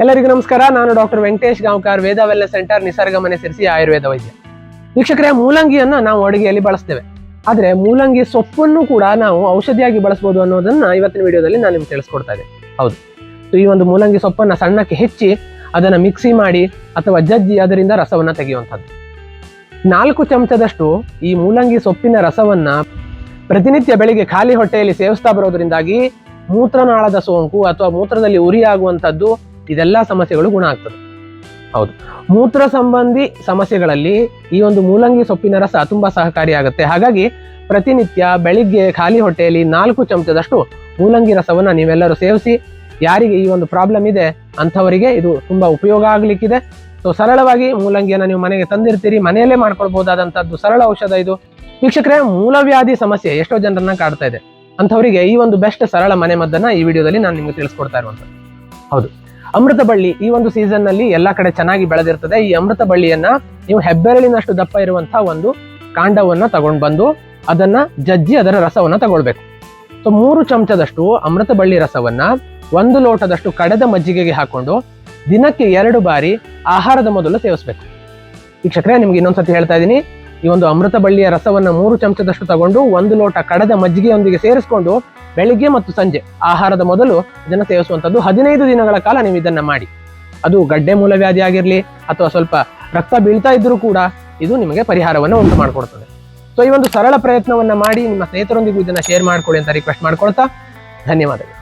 ಎಲ್ಲರಿಗೂ ನಮಸ್ಕಾರ. ನಾನು doctor Venkatesh Gaonkar, Veda wellness centre, Nisarga Mane ಸೇರಿಸಿ ಆಯುರ್ವೇದ ವೈದ್ಯ. ವೀಕ್ಷಕರೇ, ಮೂಲಂಗಿಯನ್ನ ನಾವು ಅಡುಗೆಯಲ್ಲಿ ಬಳಸ್ತೇವೆ. ಆದರೆ ಮೂಲಂಗಿ ಸೊಪ್ಪನ್ನು ಕೂಡ ನಾವು ಔಷಧಿಯಾಗಿ ಬಳಸಬಹುದು ಅನ್ನೋದನ್ನ ಇವತ್ತಿನ ವಿಡಿಯೋದಲ್ಲಿ ನಾನು ನಿಮ್ಗೆ ತಿಳಿಸ್ಕೊಡ್ತಾ ಇದ್ದೆ ಹೌದು. ಸೊ, ಈ ಒಂದು ಮೂಲಂಗಿ ಸೊಪ್ಪನ್ನ ಸಣ್ಣಕ್ಕೆ ಹೆಚ್ಚಿ ಅದನ್ನ ಮಿಕ್ಸಿ ಮಾಡಿ ಅಥವಾ ಜಜ್ಜಿ ಅದರಿಂದ ರಸವನ್ನ ತೆಗೆಯುವಂಥದ್ದು. ನಾಲ್ಕು ಚಮಚದಷ್ಟು ಈ ಮೂಲಂಗಿ ಸೊಪ್ಪಿನ ರಸವನ್ನ ಪ್ರತಿನಿತ್ಯ ಬೆಳಿಗ್ಗೆ ಖಾಲಿ ಹೊಟ್ಟೆಯಲ್ಲಿ ಸೇವಿಸ್ತಾ ಬರೋದ್ರಿಂದಾಗಿ ಮೂತ್ರನಾಳದ ಸೋಂಕು ಅಥವಾ ಮೂತ್ರದಲ್ಲಿ ಉರಿ ಆಗುವಂಥದ್ದು ಇದೆಲ್ಲ ಸಮಸ್ಯೆಗಳು ಗುಣ ಆಗ್ತದೆ. ಹೌದು. ಮೂತ್ರ ಸಂಬಂಧಿ ಸಮಸ್ಯೆಗಳಲ್ಲಿ ಈ ಒಂದು ಮೂಲಂಗಿ ಸೊಪ್ಪಿನ ರಸ ತುಂಬಾ ಸಹಕಾರಿಯಾಗುತ್ತೆ ಹಾಗಾಗಿ ಪ್ರತಿನಿತ್ಯ ಬೆಳಿಗ್ಗೆ ಖಾಲಿ ಹೊಟ್ಟೆಯಲ್ಲಿ ನಾಲ್ಕು ಚಮಚದಷ್ಟು ಮೂಲಂಗಿ ರಸವನ್ನ ನೀವೆಲ್ಲರೂ ಸೇವಿಸಿ, ಯಾರಿಗೆ ಈ ಒಂದು ಪ್ರಾಬ್ಲಮ್ ಇದೆ ಅಂಥವರಿಗೆ ಇದು ತುಂಬಾ ಉಪಯೋಗ ಆಗಲಿಕ್ಕಿದೆ. ಸೊ ಸರಳವಾಗಿ ಮೂಲಂಗಿಯನ್ನು ನೀವು ಮನೆಗೆ ತಂದಿರ್ತೀರಿ, ಮನೆಯಲ್ಲೇ ಮಾಡ್ಕೊಳ್ಬಹುದಾದಂಥದ್ದು ಸರಳ ಔಷಧ ಇದು. ವೀಕ್ಷಕರೇ, ಮೂಲವ್ಯಾಧಿ ಸಮಸ್ಯೆ ಎಷ್ಟೋ ಜನರನ್ನ ಕಾಡ್ತಾ ಇದೆ. ಅಂಥವರಿಗೆ ಈ ಒಂದು ಬೆಸ್ಟ್ ಸರಳ ಮನೆ ಮದ್ದನ್ನ ಈ ವಿಡಿಯೋದಲ್ಲಿ ನಾನು ನಿಮಗೆ ತಿಳಿಸ್ಕೊಡ್ತಾ ಇರುವಂಥದ್ದು. ಹೌದು. ಅಮೃತ ಬಳ್ಳಿ ಈ ಒಂದು ಸೀಸನ್ನಲ್ಲಿ ಎಲ್ಲಾ ಕಡೆ ಚೆನ್ನಾಗಿ ಬೆಳೆದಿರ್ತದೆ. ಈ ಅಮೃತ ಬಳ್ಳಿಯನ್ನ ನೀವು ಹೆಬ್ಬೆರಳಿನಷ್ಟು ದಪ್ಪ ಇರುವಂತಹ ಒಂದು ಕಾಂಡವನ್ನ ತಗೊಂಡ್ ಬಂದು ಅದನ್ನ ಜಜ್ಜಿ ಅದರ ರಸವನ್ನ ತಗೊಳ್ಬೇಕು. ಸೊ ಮೂರು ಚಮಚದಷ್ಟು ಅಮೃತ ಬಳ್ಳಿ ರಸವನ್ನ ಒಂದು ಲೋಟದಷ್ಟು ಕಡೆದ ಮಜ್ಜಿಗೆಗೆ ಹಾಕೊಂಡು ದಿನಕ್ಕೆ ಎರಡು ಬಾರಿ ಆಹಾರದ ಮೊದಲು ಸೇವಿಸಬೇಕು. ವೀಕ್ಷಕರೇ, ನಿಮ್ಗೆ ಇನ್ನೊಂದ್ಸತಿ ಹೇಳ್ತಾ ಇದ್ದೀನಿ. ಈ ಒಂದು ಅಮೃತ ಬಳ್ಳಿಯ ರಸವನ್ನ ಮೂರು ಚಮಚದಷ್ಟು ತಗೊಂಡು ಒಂದು ಲೋಟ ಕಡದ ಮಜ್ಜಿಗೆಯೊಂದಿಗೆ ಸೇರಿಸಿಕೊಂಡು ಬೆಳಿಗ್ಗೆ ಮತ್ತು ಸಂಜೆ ಆಹಾರದ ಮೊದಲು ಇದನ್ನು ಸೇವಿಸುವಂಥದ್ದು ಹದಿನೈದು ದಿನಗಳ ಕಾಲ ನೀವು ಇದನ್ನ ಮಾಡಿ. ಅದು ಗಡ್ಡೆ ಮೂಲವ್ಯಾಧಿ ಆಗಿರಲಿ ಅಥವಾ ಸ್ವಲ್ಪ ರಕ್ತ ಬೀಳ್ತಾ ಇದ್ದರೂ ಕೂಡ ಇದು ನಿಮಗೆ ಪರಿಹಾರವನ್ನು ಉಂಟು ಮಾಡಿಕೊಡ್ತದೆ. ಸೊ ಈ ಒಂದು ಸರಳ ಪ್ರಯತ್ನವನ್ನ ಮಾಡಿ ನಿಮ್ಮ ಸ್ನೇಹಿತರೊಂದಿಗೂ ಇದನ್ನ ಶೇರ್ ಮಾಡ್ಕೊಳ್ಳಿ ಅಂತ ರಿಕ್ವೆಸ್ಟ್ ಮಾಡ್ಕೊಳ್ತಾ ಧನ್ಯವಾದಗಳು.